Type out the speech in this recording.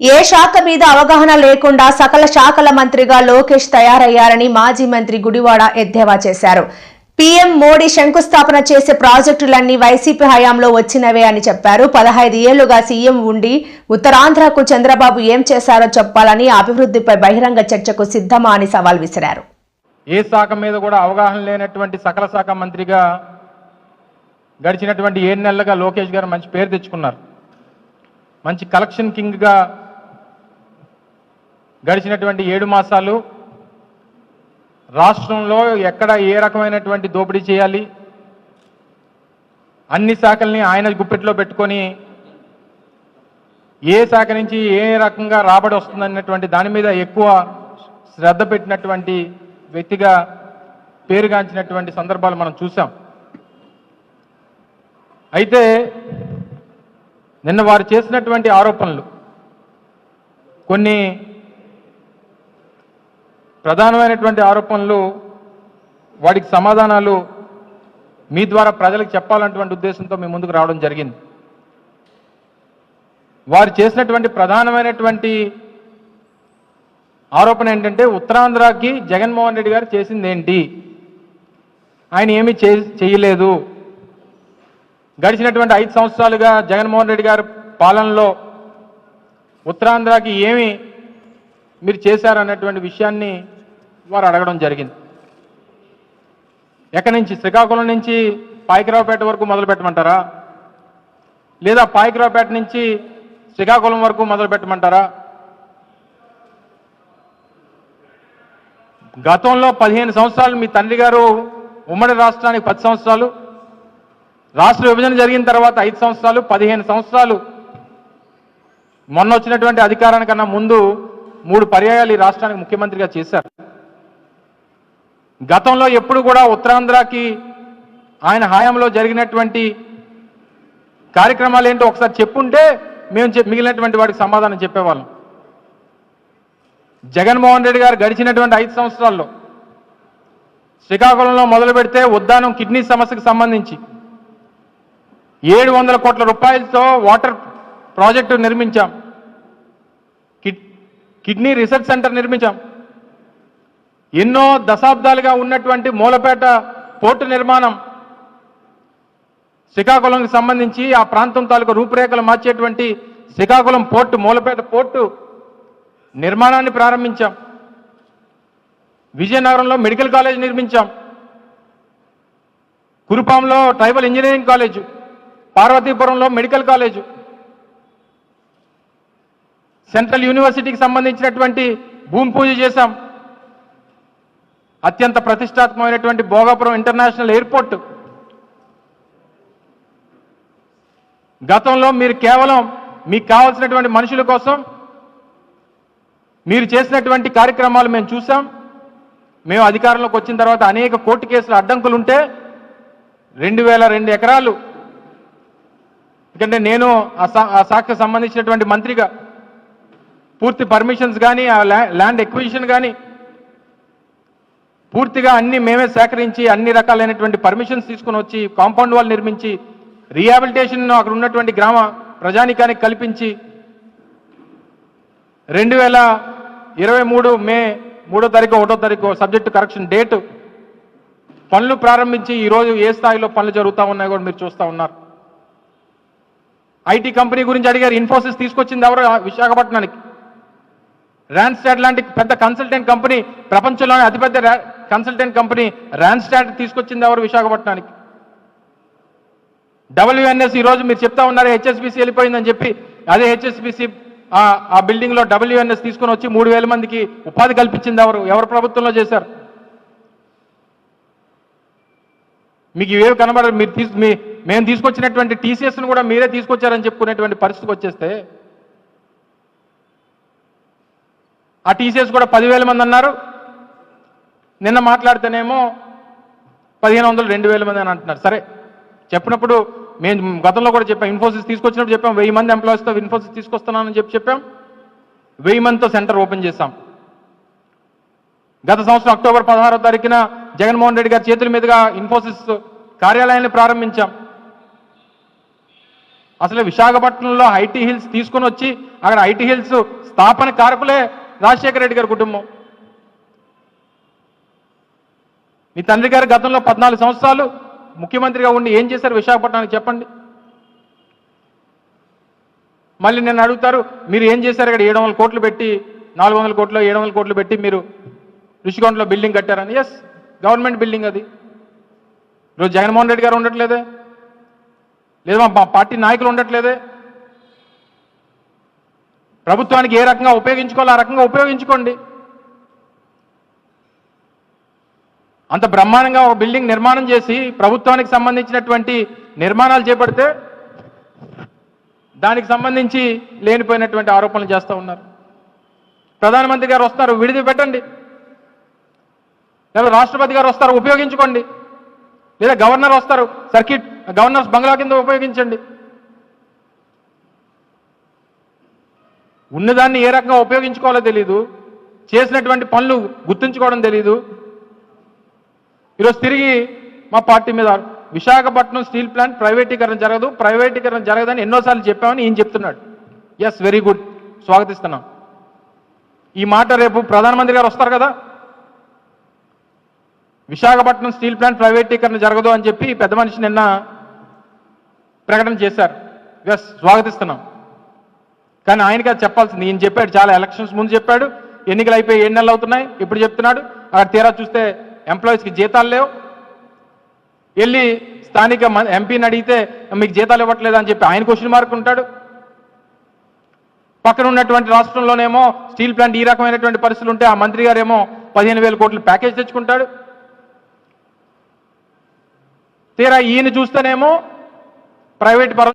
ఏ శాఖ మీద అవగాహన లేకుండా సకల శాఖల మంత్రిగా లోకేష్ తయారయ్యారని మాజీ మంత్రి గుడివాడ ఎద్దేవా చేశారు. పీఎం మోడీ శంకుస్థాపన చేసే ప్రాజెక్టులన్నీ వైసీపీ హయాంలో వచ్చినవే అని చెప్పారు. పదహైదు ఏళ్ళుగా సీఎం ఉండి ఉత్తరాంధ్రకు చంద్రబాబు ఏం చేశారో చెప్పాలని అభివృద్ధిపై బహిరంగ చర్చకు సిద్ధమా అని సవాల్ విసిరారు. ఏ శాఖ మీద కూడా అవగాహన లేనటువంటి సకల శాఖ మంత్రిగా గడిచినటువంటి ఏడు నెలలుగా లోకేష్ గారు మంచి పేరు తెచ్చుకున్నారు. మంచి కలెక్షన్ కింగ్గా గడిచినటువంటి ఏడు మాసాలు రాష్ట్రంలో ఎక్కడ ఏ రకమైనటువంటి దోపిడీ చేయాలి? అన్ని శాఖల్ని ఆయన గుప్పెట్లో పెట్టుకొని ఏ శాఖ నుంచి ఏ రకంగా రాబడి వస్తుందన్నటువంటి దాని మీద ఎక్కువ శ్రద్ధ పెట్టినటువంటి వ్యక్తిగా పేరుగాంచినటువంటి సందర్భాలు మనం చూసాం అయితే నిన్న వారు చేసినటువంటి ఆరోపణలు కొన్ని ప్రధానమైనటువంటి ఆరోపణలు వాటికి సమాధానాలు మీ ద్వారా ప్రజలకు చెప్పాలన్నటువంటి ఉద్దేశంతో మీ ముందుకు రావడం జరిగింది. వారు చేసినటువంటి ప్రధానమైనటువంటి ఆరోపణ ఏంటంటే ఉత్తరాంధ్రకి జగన్మోహన్ రెడ్డి గారు చేసింది ఏంటి? ఆయన ఏమీ చేయలేదు. గడిచినటువంటి ఐదు సంవత్సరాలుగా జగన్మోహన్ రెడ్డి గారి పాలనలో ఉత్తరాంధ్రకి ఏమి మీరు చేశారన్నటువంటి విషయాన్ని వారు అడగడం జరిగింది. ఎక్కడి నుంచి? శ్రీకాకుళం నుంచి పాయకరావుపేట వరకు మొదలు పెట్టమంటారా? లేదా పాయకరావుపేట నుంచి శ్రీకాకుళం వరకు మొదలు పెట్టమంటారా? గతంలో పదిహేను సంవత్సరాలు మీ తండ్రి గారు ఉమ్మడి రాష్ట్రానికి పది సంవత్సరాలు రాష్ట్ర విభజన జరిగిన తర్వాత ఐదు సంవత్సరాలు పదిహేను సంవత్సరాలు. మొన్న వచ్చినటువంటి అధికారానికన్నా ముందు మూడు పర్యాయాలు ఈ రాష్ట్రానికి ముఖ్యమంత్రిగా చేశారు. గతంలో ఎప్పుడు కూడా ఉత్తరాంధ్రకి ఆయన హయాంలో జరిగినటువంటి కార్యక్రమాలు ఏంటో ఒకసారి చెప్పుంటే మేము చెప్- మిగిలినటువంటి వాడికి సమాధానం చెప్పేవాళ్ళం. జగన్మోహన్ రెడ్డి గారు గడిచినటువంటి ఐదు సంవత్సరాల్లో శ్రీకాకుళంలో మొదలు పెడితే ఉద్దానం కిడ్నీ సమస్యకు సంబంధించి ఏడు వందల కోట్ల రూపాయలతో వాటర్ ప్రాజెక్టు నిర్మించాం. కిడ్ కిడ్నీ రీసెర్చ్ సెంటర్ నిర్మించాం. ఎన్నో దశాబ్దాలుగా ఉన్నటువంటి మూలపేట పోర్టు నిర్మాణం శ్రీకాకుళంకి సంబంధించి ఆ ప్రాంతం తాలూకు రూపురేఖలు మార్చేటువంటి శ్రీకాకుళం పోర్టు మూలపేట పోర్టు నిర్మాణాన్ని ప్రారంభించాం. విజయనగరంలో మెడికల్ కాలేజ్ నిర్మించాం. కురుపాంలో ట్రైబల్ ఇంజనీరింగ్ కాలేజు పార్వతీపురంలో మెడికల్ కాలేజు సెంట్రల్ యూనివర్సిటీకి సంబంధించినటువంటి భూమి పూజ చేశాం. అత్యంత ప్రతిష్టాత్మకమైనటువంటి భోగాపురం ఇంటర్నేషనల్ ఎయిర్పోర్ట్. గతంలో మీరు కేవలం మీకు కావాల్సినటువంటి మనుషుల కోసం మీరు చేసినటువంటి కార్యక్రమాలు మేము చూసాం మేము అధికారంలోకి వచ్చిన తర్వాత అనేక కోర్టు కేసులు అడ్డంకులు ఉంటే రెండు వేల రెండు ఎకరాలు. ఎందుకంటే నేను ఆ శాఖకు సంబంధించినటువంటి మంత్రిగా పూర్తి పర్మిషన్స్ కానీ ఆ ల్యాండ్ ఎక్విజిషన్ కానీ పూర్తిగా అన్ని మేమే సేకరించి అన్ని రకాలైనటువంటి పర్మిషన్స్ తీసుకుని వచ్చి కాంపౌండ్ వాల్ నిర్మించి రీహాబిలిటేషన్ అక్కడ ఉన్నటువంటి గ్రామ ప్రజానికానికి కల్పించి రెండు వేల ఇరవై మూడు మే మూడో తారీఖు ఒకటో తారీఖు సబ్జెక్టు కరెక్షన్ డేటు పనులు ప్రారంభించి ఈరోజు ఏ స్థాయిలో పనులు జరుగుతూ ఉన్నాయో కూడా మీరు చూస్తూ ఉన్నారు. ఐటీ కంపెనీ గురించి అడిగారు ఇన్ఫోసిస్ తీసుకొచ్చింది ఎవరు? విశాఖపట్నానికి. ర్యాన్స్టాడ్ లాంటి పెద్ద కన్సల్టెంట్ కంపెనీ ప్రపంచంలోనే అతిపెద్ద కన్సల్టెంట్ కంపెనీ ర్యాన్స్టాట్ తీసుకొచ్చింది ఎవరు విశాఖపట్నానికి? డబ్ల్యూఎన్ఎస్ ఈ రోజు మీరు చెప్తా ఉన్నారు హెచ్ఎస్బిసి వెళ్ళిపోయిందని చెప్పి. అదే హెచ్ఎస్బిసి ఆ బిల్డింగ్లో డబ్ల్యూఎన్ఎస్ తీసుకొని వచ్చి మూడు వేల మందికి ఉపాధి కల్పించింది ఎవరు? ఎవరు ప్రభుత్వంలో చేశారు? మీకు ఇవేవి కనబడరు మీరు తీసు మీ మేము తీసుకొచ్చినటువంటి టీసీఎస్ను కూడా మీరే తీసుకొచ్చారని చెప్పుకునేటువంటి పరిస్థితికి వచ్చేస్తే ఆ టీసీఎస్ కూడా పదివేల మంది అన్నారు. నిన్న మాట్లాడితేనేమో పదిహేను వందలు రెండు వేల మంది అని అంటున్నారు. సరే చెప్పినప్పుడు మేము గతంలో కూడా చెప్పాం ఇన్ఫోసిస్ తీసుకొచ్చినప్పుడు చెప్పాం వెయ్యి మంది ఎంప్లాయీస్తో ఇన్ఫోసిస్ తీసుకొస్తున్నానని చెప్పి చెప్పాం. వెయ్యి మందితో సెంటర్ ఓపెన్ చేశాం. గత సంవత్సరం అక్టోబర్ పదహారో తారీఖున జగన్మోహన్ రెడ్డి గారి చేతుల మీదుగా ఇన్ఫోసిస్ కార్యాలయాన్ని ప్రారంభించాం. అసలు విశాఖపట్నంలో ఐటీ హిల్స్ తీసుకొని వచ్చి అక్కడ ఐటీ హిల్స్ స్థాపన కారకులే రాజశేఖర రెడ్డి గారి కుటుంబం. మీ తండ్రి గారు గతంలో పద్నాలుగు సంవత్సరాలు ముఖ్యమంత్రిగా ఉండి ఏం చేశారు? విశాఖపట్నానికి చెప్పండి. మళ్ళీ నేను అడుగుతారు మీరు ఏం చేశారు ఇక్కడ? ఏడు వందల కోట్లు పెట్టి నాలుగు వందల కోట్లు ఏడు వందల కోట్లు పెట్టి మీరు ఋషికొండలో బిల్డింగ్ కట్టారని. ఎస్ గవర్నమెంట్ బిల్డింగ్ అది. ఈరోజు జగన్మోహన్ రెడ్డి గారు ఉండట్లేదే? లేదా మా పార్టీ నాయకులు ఉండట్లేదే? ప్రభుత్వానికి ఏ రకంగా ఉపయోగించుకోవాలో ఆ రకంగా ఉపయోగించుకోండి. అంత బ్రహ్మాండంగా ఒక బిల్డింగ్ నిర్మాణం చేసి ప్రభుత్వానికి సంబంధించినటువంటి నిర్మాణాలు చేపడితే దానికి సంబంధించి లేనిపోయినటువంటి ఆరోపణలు చేస్తూ ఉన్నారు. ప్రధానమంత్రి గారు వస్తారు విడిది పెట్టండి లేదా రాష్ట్రపతి గారు వస్తారు ఉపయోగించుకోండి. లేదా గవర్నర్ వస్తారు సర్కిట్ గవర్నర్స్ బంగ్లా కింద ఉపయోగించండి. ఉన్నదాన్ని ఏ రకంగా ఉపయోగించుకోవాలో తెలియదు చేసినటువంటి పనులు గుర్తుంచుకోవడం తెలియదు ఈరోజు తిరిగి మా పార్టీ మీద విశాఖపట్నం స్టీల్ ప్లాంట్ ప్రైవేటీకరణ జరగదు ప్రైవేటీకరణ జరగదని ఎన్నోసార్లు చెప్పామని ఈయన చెప్తున్నాడు. ఎస్ వెరీ గుడ్ స్వాగతిస్తున్నాం. ఈ మాట రేపు ప్రధానమంత్రి గారు వస్తారు కదా? విశాఖపట్నం స్టీల్ ప్లాంట్ ప్రైవేటీకరణ జరగదు అని చెప్పి పెద్ద మనిషి నిన్న ప్రకటన చేశారు. ఎస్ స్వాగతిస్తున్నాం. కానీ ఆయనకి అది చెప్పాల్సింది. ఈయన చెప్పాడు చాలా ఎలక్షన్స్ ముందు చెప్పాడు. ఎన్నికలు అయిపోయి ఏడు నెలలు అవుతున్నాయి. ఇప్పుడు చెప్తున్నాడు. అక్కడ తీరా చూస్తే ఎంప్లాయీస్కి జీతాలు లేవు. వెళ్ళి స్థానిక ఎంపీని అడిగితే మీకు జీతాలు ఇవ్వట్లేదు? అని చెప్పి ఆయన క్వశ్చన్ మార్క్ ఉంటాడు. పక్కన ఉన్నటువంటి రాష్ట్రంలోనేమో స్టీల్ ప్లాంట్ ఈ రకమైనటువంటి పరిస్థితులు ఉంటే ఆ మంత్రి గారేమో పదిహేను వేల కోట్ల ప్యాకేజ్ తెచ్చుకుంటాడు. తీరా ఈయన చూస్తేనేమో ప్రైవేట్ పరం